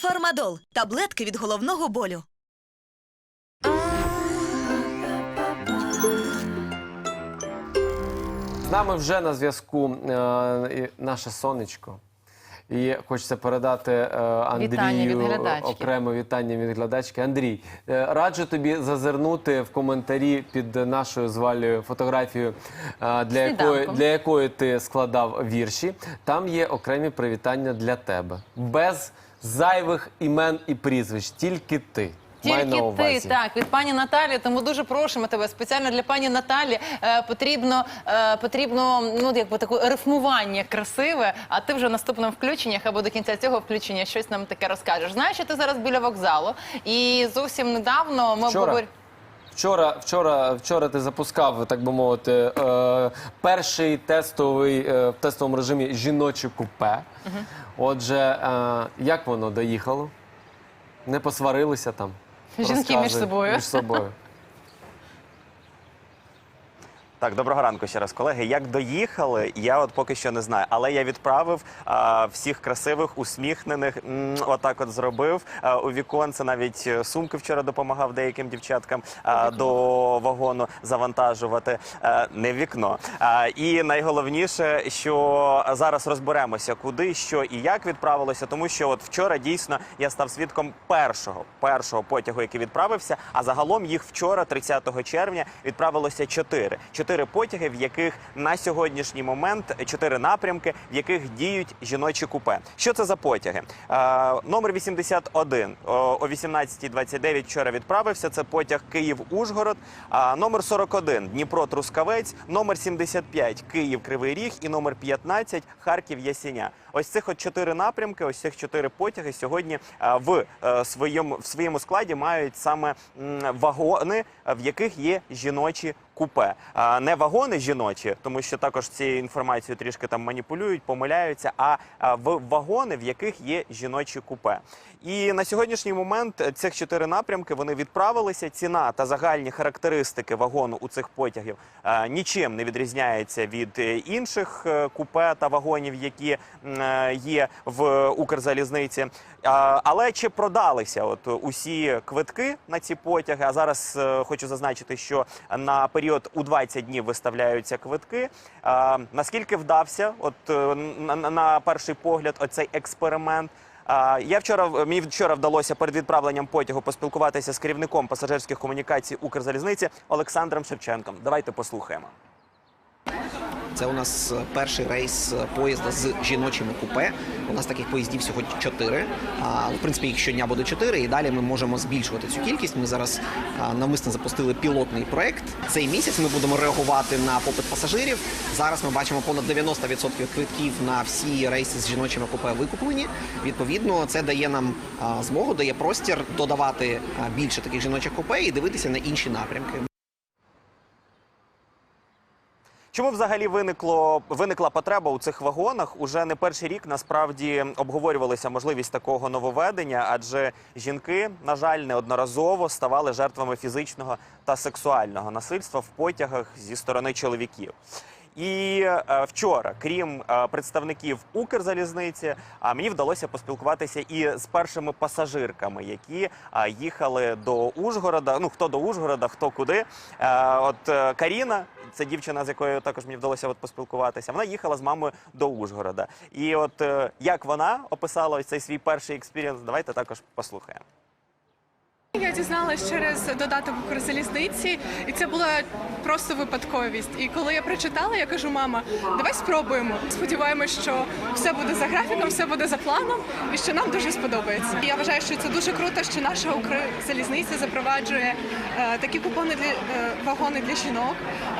Фармадол таблетки від головного болю. З нами вже на зв'язку е, наше сонечко. І хочеться передати е, Вітання від Андрію глядачки. окремо вітання від глядачки. Андрій, е, раджу тобі зазирнути в коментарі під нашою з Валею фотографією, е, для якої, Сніданком. для якої ти складав вірші. Там є окремі привітання для тебе. Без зайвих імен і прізвищ, тільки ти. Май на Тільки увазі. ти так від пані Наталі. Тому дуже просимо тебе спеціально для пані Наталі е, потрібно е, потрібно ну якби таке рифмування красиве. А ти вже в наступному включеннях або до кінця цього включення щось нам таке розкажеш. Знаєш, що ти зараз біля вокзалу, і зовсім недавно ми Вчора. Вчора, вчора, вчора ти запускав, так би мовити, е, перший тестовий е, в тестовому режимі жіноче купе. Отже, е, як воно доїхало? Не посварилися там? Жінки Розказуй. між собою. Між собою. Так, доброго ранку ще раз, колеги. Як доїхали, я от поки що не знаю. Але я відправив а, всіх красивих, усміхнених. м, Отак от зробив. А, у віконце навіть е, сумки вчора допомагав деяким дівчаткам а, до вагону завантажувати. А, не в вікно. А, і найголовніше, що зараз розберемося, куди, що і як відправилося, тому що от вчора дійсно я став свідком першого першого потягу, який відправився. А загалом їх вчора, 30 червня, відправилося чотири. Чотири потяги, в яких на сьогоднішній момент чотири напрямки, в яких діють жіночі купе. Що це за потяги? Е, номер 81 о, о 18.29 вчора відправився. Це потяг Київ-Ужгород. А номер 41 Дніпро-Трускавець, номер 75 Київ-Кривий Ріг і номер 15 Харків-Ясіня. Ось цих от чотири напрямки, ось цих чотири потяги сьогодні е, в е, своєму в своєму складі мають саме вагони, е, в яких є жіночі купе. А не вагони жіночі, тому що також цією інформацією трішки там маніпулюють, помиляються. А в вагони, в яких є жіночі купе. І на сьогоднішній момент цих чотири напрямки вони відправилися. Ціна та загальні характеристики вагону у цих потягів нічим не відрізняється від е, інших е, купе та вагонів, які е, є в Укрзалізниці. Але чи продалися от усі квитки на ці потяги? А зараз хочу зазначити, що на період у 20 днів виставляються квитки. А, Наскільки вдався, от е, на- на перший погляд, оцей експеримент? Я вчора мені вчора вдалося перед відправленням потягу поспілкуватися з керівником пасажирських комунікацій Укрзалізниці Олександром Шевченком. Давайте послухаємо. Це у нас е, перший рейс е, поїзда з жіночими купе. У нас таких поїздів всього чотири. В принципі, їх щодня буде чотири, і далі ми можемо збільшувати цю кількість. Ми зараз а, навмисно запустили пілотний проект. Цей місяць ми будемо реагувати на попит пасажирів. Зараз ми бачимо понад 90% квитків на всі рейси з жіночими купе викуплені. Відповідно, це дає нам змогу, дає простір додавати більше таких жіночих купе і дивитися на інші напрямки. Чому взагалі виникло виникла потреба у цих вагонах? Уже не перший рік насправді обговорювалася можливість такого нововведення, адже жінки, на жаль, неодноразово ставали жертвами фізичного та сексуального насильства в потягах зі сторони чоловіків. І е, вчора, крім е, представників Укрзалізниці, мені вдалося поспілкуватися і з першими пасажирками, які е, їхали до Ужгорода. Ну хто до Ужгорода, хто куди. От Каріна, це дівчина, з якою також мені вдалося от поспілкуватися. Вона їхала з мамою до Ужгорода. І от як вона описала цей свій перший експірієнс, давайте також послухаємо. Я дізналась через додаток Укрзалізниці, і це була просто випадковість. І коли я прочитала, я кажу, мама, давай спробуємо. Сподіваємось, що все буде за графіком, все буде за планом, і що нам дуже сподобається. Я вважаю, що це дуже круто, що наша Укрзалізниця запроваджує е, такі купони для е, вагони для жінок,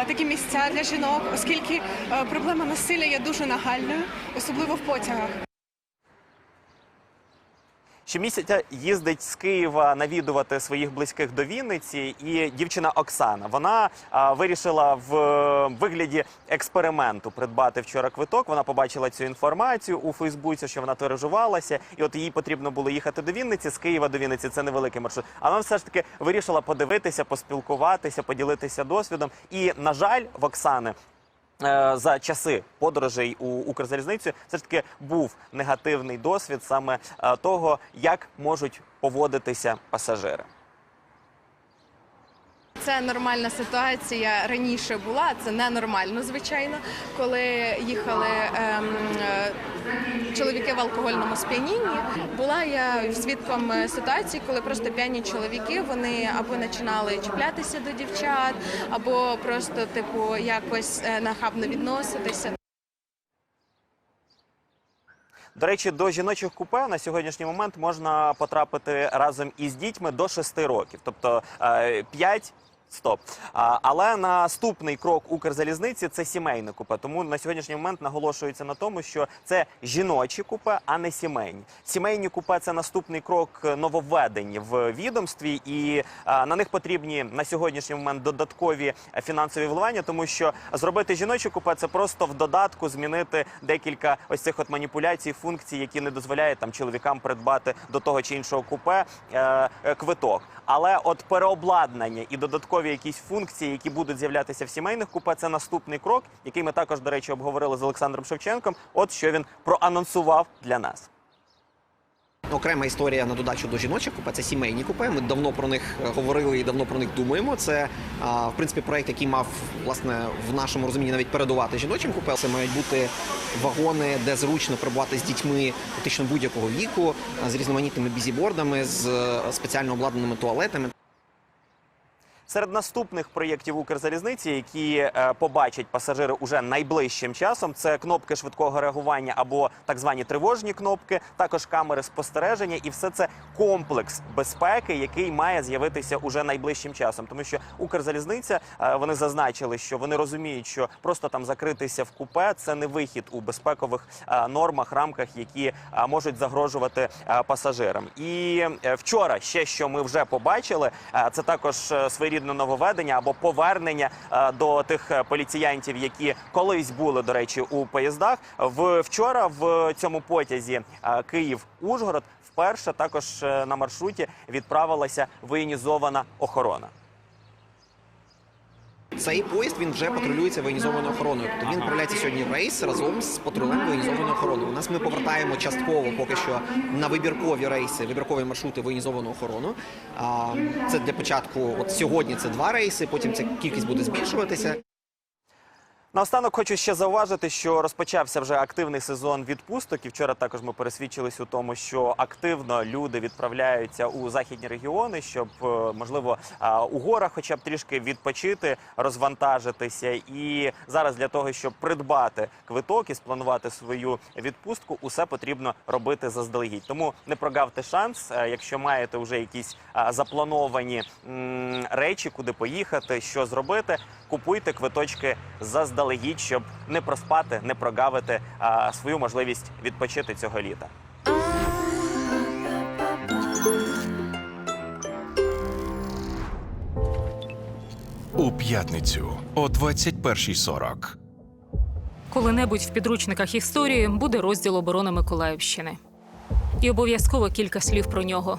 е, такі місця для жінок, оскільки е, проблема насилля є дуже нагальною, особливо в потягах. Щомісяця їздить з Києва навідувати своїх близьких до Вінниці, і дівчина Оксана вона вирішила в е, вигляді експерименту придбати вчора квиток. Вона побачила цю інформацію у Фейсбуці, що вона тиражувалася, і от їй потрібно було їхати до Вінниці з Києва до Вінниці. Це невеликий маршрут. А вона все ж таки вирішила подивитися, поспілкуватися, поділитися досвідом. І на жаль, в Оксани За часи подорожей у Укрзалізницю все ж таки був негативний досвід саме е, того, як можуть поводитися пасажири. Це нормальна ситуація раніше була. Це ненормально, звичайно, коли їхали ем, е, чоловіки в алкогольному сп'янінні. Була я свідком е, ситуації, коли просто п'яні чоловіки вони або починали чіплятися до дівчат, або просто типу якось е, нахабно відноситися. До речі, до жіночих купе на сьогоднішній момент можна потрапити разом із дітьми до 6 років, тобто 5 Стоп. Але наступний крок Укрзалізниці це сімейне купе. Тому на сьогоднішній момент наголошується на тому, що це жіночі купе, а не сімейні. Сімейні купе це наступний крок нововведень в відомстві, і на них потрібні на сьогоднішній момент додаткові фінансові вливання, тому що зробити жіночі купе це просто в додатку змінити декілька ось цих от маніпуляцій, функцій, які не дозволяють там чоловікам придбати до того чи іншого купе е, е, квиток. Але от переобладнання і додаткові якісь функції, які будуть з'являтися в сімейних купе, це наступний крок, який ми також, до речі, обговорили з Олександром Шевченком. От що він проанонсував для нас. Окрема історія на додачу до жіночих купе це сімейні купе. Ми давно про них е, говорили і давно про них думаємо. Це в принципі проект, який мав власне в нашому розумінні навіть передувати жіночим купе. Це мають бути вагони, де зручно перебувати з дітьми практично будь-якого віку, з різноманітними бізібордами, з е, спеціально обладнаними туалетами. Серед наступних проєктів Укрзалізниці, які е, побачать пасажири уже найближчим часом, це кнопки швидкого реагування або так звані тривожні кнопки, також камери спостереження, і все це комплекс безпеки, який має з'явитися уже найближчим часом. Тому що Укрзалізниця е, вони зазначили, що вони розуміють, що просто там закритися в купе це не вихід у безпекових е, нормах, рамках, які можуть загрожувати пасажирам. І вчора ще що ми вже побачили, це також е, своєрідне нововведення або повернення е, до тих е, поліціянтів, які колись були, до речі, у поїздах. Вчора в цьому потязі е, Київ-Ужгород вперше також на маршруті відправилася воєнізована охорона. Цей поїзд він вже патрулюється воєнізованою охороною. Тобто він відправляється сьогодні в рейс разом з патрулем воєнізованої охорони. У нас ми повертаємо частково поки що на вибіркові рейси, вибіркові маршрути воєнізовану охорону. А, Це для початку. От сьогодні це два рейси, потім ця кількість буде збільшуватися. Наостанок хочу ще зауважити, що розпочався вже активний сезон відпусток. І вчора також ми пересвідчились у тому, що активно люди відправляються у західні регіони, щоб е, можливо у горах, хоча б трішки відпочити, розвантажитися. І зараз для того, щоб придбати квиток і спланувати свою відпустку, усе потрібно робити заздалегідь. Тому не прогавте шанс, е, якщо маєте вже якісь заплановані речі, куди поїхати, що зробити, купуйте квиточки заздалегідь, щоб не проспати, не прогавити а, свою можливість відпочити цього літа. У п'ятницю о 21.40. Коли-небудь в підручниках історії буде розділ оборони Миколаївщини. І обов'язково кілька слів про нього.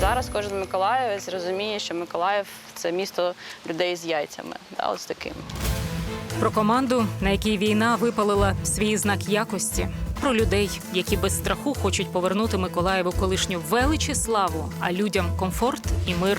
Зараз кожен миколаївець розуміє, що Миколаїв це місто людей з яйцями. Да, ось таким. Про команду, на якій війна випалила свій знак якості, про людей, які без страху хочуть повернути Миколаєву колишню велич і славу, а людям комфорт і мир.